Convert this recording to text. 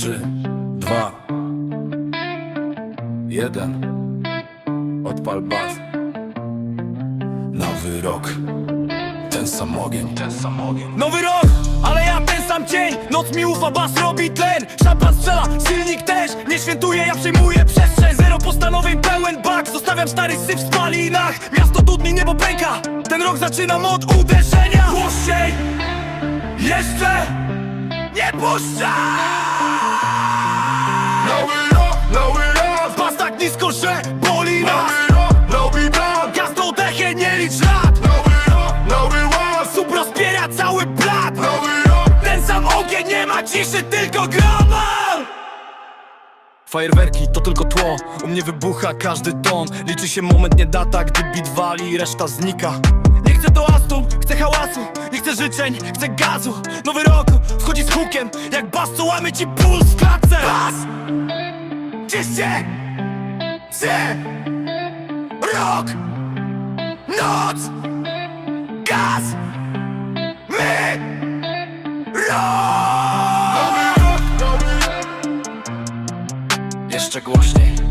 Trzy, dwa, jeden. Odpal baz. Nowy rok. Ten sam ogień, ten sam ogień. Nowy rok, ale ja ten sam cień! Noc mi ufa, bas robi tlen. Szampan strzela, silnik też. Nie świętuję, ja przejmuję przestrzeń. Zero postanowień, pełen bak. Zostawiam stary syf w spalinach. Miasto dudni, niebo pęka. Ten rok zaczynam od uderzenia. Głośniej! Jeszcze! Nie puszczę Nowy rok, nowy rok, Bas tak nisko, że boli nas. Nowy rok, nowy brak Gaz do dechy, nie licz lat. Nowy rok, nowy ład, Sub rozpiera cały blat. Nowy rok. Ten sam ogień, nie ma ciszy, tylko grama Fajerwerki to tylko tło, u mnie wybucha każdy ton. Liczy się moment, nie data, gdy bit wali reszta znika chcę toastu, chcę hałasu, nie chcę życzeń, chcę gazu Nowy rok wchodzi z hukiem, jak bas, co łamie ci puls w klatce Bas! Ciście! Psy! Rok! Noc! Gaz! My! Rok Jeszcze głośniej.